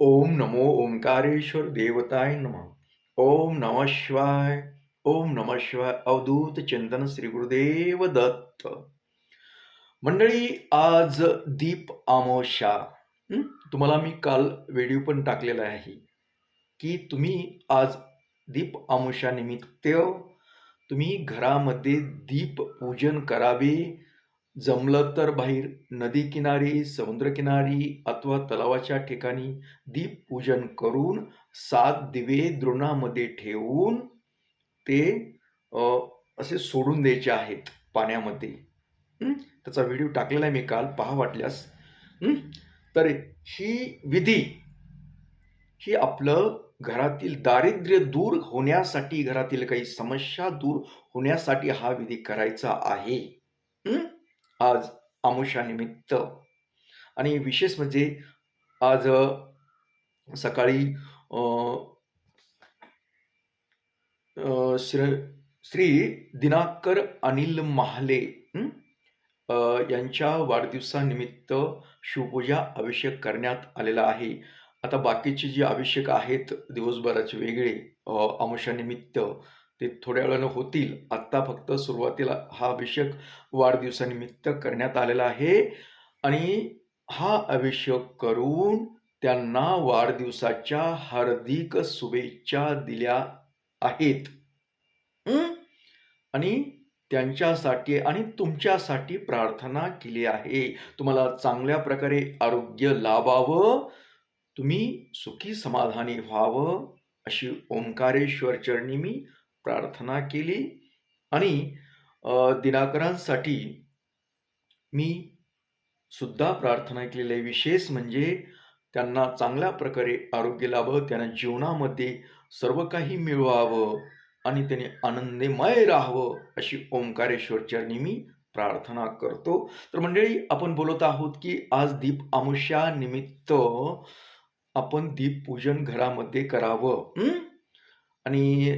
ओम नमो ओंकारेश्वर देवताय नमः। ओम नमः शिवाय ओम नमः शिवाय अवधूत चिंतन श्री गुरुदेव दत्त। मंडळी आज दीप आमोशा। तुम्हाला मी काल व्हिडिओ पण टाकलेला आहे की तुम्ही आज दीप आमोशा निमित्त तुम्ही घरामध्ये दीप पूजन करावे जमलं तर बाहेर नदी किनारी समुद्रकिनारी अथवा तलावाच्या ठिकाणी दीप पूजन करून सात दिवे द्रोणामध्ये ठेवून ते असे सोडून द्यायचे आहेत पाण्यामध्ये. त्याचा व्हिडिओ टाकलेला आहे मी काल पहा वाटल्यास. तर ही विधी ही आपलं घरातील दारिद्र्य दूर होण्यासाठी घरातील काही समस्या दूर होण्यासाठी हा विधी करायचा आहे. आज आमुषानिमित्त आणि विशेष म्हणजे आज सकाळी श्र श्री दिनाकर अनिल महाले यांच्या वाढदिवसानिमित्त शिवपूजा अभिषेक करण्यात आलेला आहे. आता बाकीचे जे अभिषेक आहेत दिवसभराचे वेगळे अमुषानिमित्त ते थोड्या वेळानं होतील. आत्ता फक्त सुरुवातीला हा अभिषेक वाढदिवसानिमित्त करण्यात आलेला आहे. आणि हा अभिषेक करून त्यांना वाढदिवसाच्या हार्दिक शुभेच्छा दिल्या आहेत. आणि त्यांच्यासाठी आणि तुमच्यासाठी प्रार्थना केली आहे. तुम्हाला चांगल्या प्रकारे आरोग्य लाभावं तुम्ही सुखी समाधानी व्हावं अशी ओंकारेश्वर चरणी मी प्रार्थना केली आणि दिनाकरांसाठी मी सुद्धा प्रार्थना केलेली आहे. विशेष म्हणजे त्यांना चांगल्या प्रकारे आरोग्य लाभं त्यांना जीवनामध्ये सर्व काही मिळवावं आणि त्याने आनंदमय राहावं अशी ओंकारेश्वर चरणी मी प्रार्थना करतो. तर मंडळी आपण बोलत आहोत की आज दीप आमुष्या निमित्त आपण दीप पूजन घरामध्ये करावं. आणि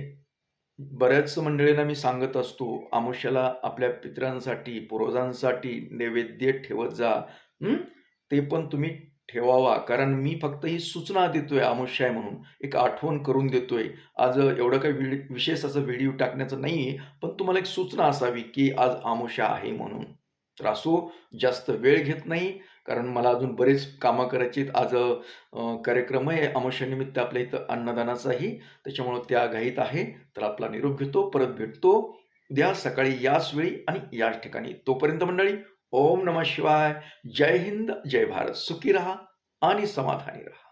बऱ्याच मंडळींना मी सांगत असतो आमुष्याला आपल्या पितरांसाठी पूर्वजांसाठी नैवेद्य ठेवत जा. ते पण तुम्ही ठेवावा. कारण मी फक्त ही सूचना देतोय आमुष्य आहे म्हणून. एक आठवण करून देतोय. आज एवढं काही विशेष असं व्हिडिओ टाकण्याचं नाही आहे पण तुम्हाला एक सूचना असावी की आज आमुष्या आहे म्हणून. तर असो जास्त वेळ घेत नाही. कारण मला अजून बरेच कामं करायची आहेत. आज कार्यक्रम आहे. अमावस्यानिमित्त आपल्या इथं अन्नदानाचाही त्याच्यामुळं त्या घाईत आहे. तर आपला निरोप घेतो परत भेटतो. उद्या सकाळी याच वेळी आणि याच ठिकाणी. तोपर्यंत मंडळी ओम नमः शिवाय. जय हिंद जय भारत. सुखी रहा आणि समाधानी रहा.